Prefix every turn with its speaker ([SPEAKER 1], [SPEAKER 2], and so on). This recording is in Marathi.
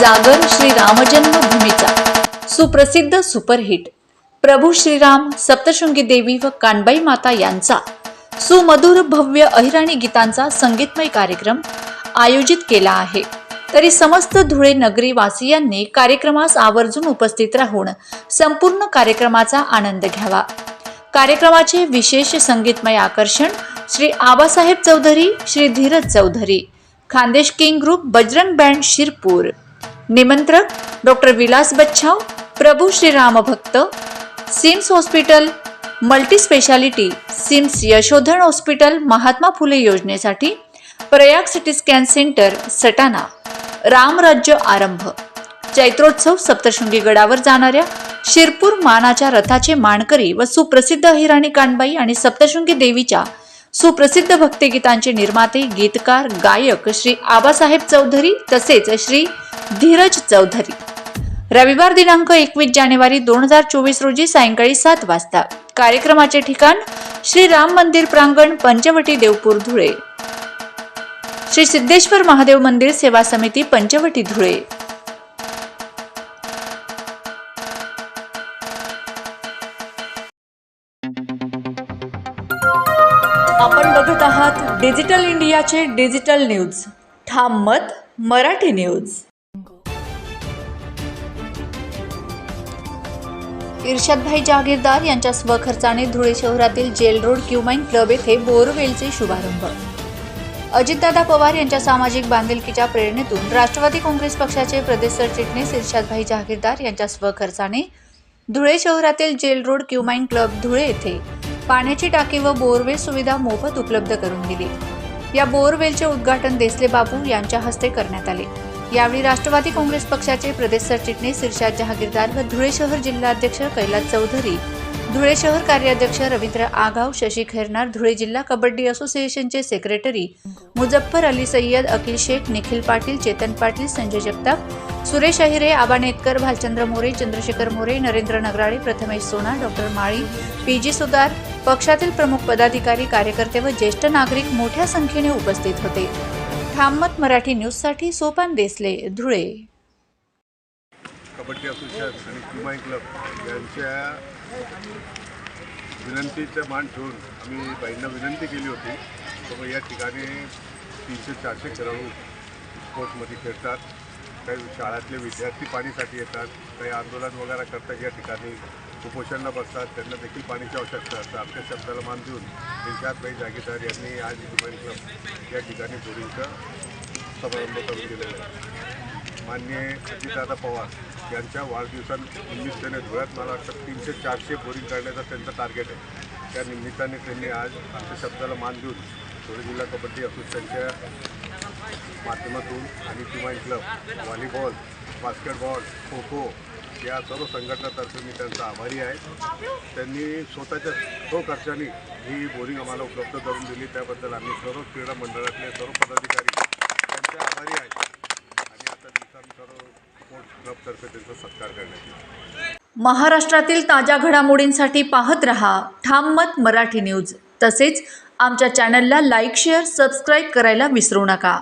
[SPEAKER 1] सागर श्री रामजन्मभूमीचा सुप्रसिद्ध सुपरहिट. प्रभू श्रीराम सप्तशृंगी देवी व कानबाई माता यांचा सुमधुर भव्य अहिराणी गीतांचा संगीतमय कार्यक्रम आयोजित केला आहे. तरी समस्त धुळे नगरी वासियांनी कार्यक्रमास आवर्जून उपस्थित राहून संपूर्ण कार्यक्रमाचा आनंद घ्यावा. कार्यक्रमाचे विशेष संगीतमय आकर्षण Shri Abasaheb Chaudhari Shri Dhiraj Chaudhari Khandesh king group Bajrang band Shirpur. निमंत्रक डॉक्टर विलास बच्छाव प्रभू श्रीराम भक्त SIMS hospital multi speciality SIMS Yashodhan hospital Mahatma Phule योजनेसाठी Prayag city scan centre Satana. रामराज्य आरंभ. चैत्रोत्सव सप्तशृंगी गडावर जाणाऱ्या शिरपूर मानाच्या रथाचे मानकरी व सुप्रसिद्ध हिराणी कानबाई आणि सप्तशृंगी देवीच्या सुप्रसिद्ध भक्तिगीतांचे निर्माते गीतकार गायक श्री आबासाहेब चौधरी तसेच श्री धीरज चौधरी. रविवार दिनांक एकवीस जानेवारी दोन हजार चोवीस रोजी सायंकाळी सात वाजता. कार्यक्रमाचे ठिकाण श्री राम मंदिर प्रांगण पंचवटी देवपूर धुळे. श्री सिद्धेश्वर महादेव मंदिर सेवा समिती पंचवटी धुळे. आपण बघत आहात डिजिटल इंडियाचे डिजिटल न्यूज. ठाम मत मराठी न्यूज. इर्शादभाई जागीरदार यांच्या स्वखर्चाने धुळे शहरातील जेल रोड क्युमाइन क्लब येथे बोरवेलचे शुभारंभ. अजितदादा पवार यांच्या सामाजिक बांधिलकीच्या प्रेरणेतून राष्ट्रवादी काँग्रेस पक्षाचे प्रदेश सरचिटणीस इर्शादभाई जागीरदार यांच्या स्वखर्चाने धुळे शहरातील जेल रोड क्युमाइन क्लब धुळे येथे पाण्याची टाकी व बोरवेल सुविधा मोफत उपलब्ध करून दिली. या बोरवेलचे उद्घाटन देसले बाबू यांच्या हस्ते करण्यात आले. यावेळी राष्ट्रवादी काँग्रेस पक्षाचे प्रदेश सरचिटणीस इर्शाद जहागीरदार व धुळे शहर जिल्हाध्यक्ष कैलास चौधरी धुळे शहर कार्याध्यक्ष रवींद्र आगाव शशी खैरनार धुळे जिल्हा कबड्डी असोसिएशनचे secretary Muzaffar Ali Sayyad Akhil Shaikh Nikhil Patil Chetan Patil Sanjay Jagtap Suresh Ahire Aba Netkar Bhalchandra More Chandrashekhar More Narendra Nagrale Prathamesh Sona doctor Mali P G Sutar पक्षातील प्रमुख पदाधिकारी कार्यकर्ते व ज्येष्ठ नागरिक मोठ्या संख्येने उपस्थित होते. ठाममत मराठी न्यूजसाठी सोपान देसले धुळे.
[SPEAKER 2] कबड्डी असोसिएशन आणि क्युमाई क्लब यांच्या विनंतीचा मान ठेवून आम्ही बाईंना विनंती केली होती. की या ठिकाणी तीनशे चारशे खेळाडू स्पोर्ट्समध्ये खेळतात. काही शाळातले विद्यार्थी पाणीसाठी येतात काही आंदोलन वगैरे करतात या ठिकाणी उपोषणला बसतात त्यांना देखील पाण्याची आवश्यकता असतात आपल्या शब्दाला मान देऊन भाई जागीरदार यांनी आज क्युमाई क्लब या ठिकाणी बोरिंगचा समारंभ करून दिलेला आहे. माननीय अजितदादा पवार यांच्या वाढदिवसानिमित्ताने धुळ्यात मला वाटतं तीनशे चारशे बोरिंग करण्याचा त्यांचा टार्गेट आहे. त्या निमित्ताने त्यांनी आज आमच्या शब्दाला मान देऊन धुळे जिल्हा कबड्डी असोसिएशनच्या माध्यमातून आणि किमान club volleyball basketball kho kho या सर्व संघटनातर्फे मी त्यांचा आभारी आहे. त्यांनी स्वतःच्या तो खर्चाने ही बोरिंग आम्हाला उपलब्ध करून दिली. त्याबद्दल आम्ही सर्व क्रीडा मंडळातले सर्व पदाधिकारी त्यांचे आभारी आहेत. आणि आता दिवसांतर स्पोर्ट्स क्लबतर्फे त्यांचा सत्कार करण्यात येईल.
[SPEAKER 1] महाराष्ट्रातील ताज्या घडामोडींसाठी पाहत रहा ठाम मत मराठी न्यूज तसेच आमच्या चॅनलला लाईक शेअर सबस्क्राईब करायला विसरू नका.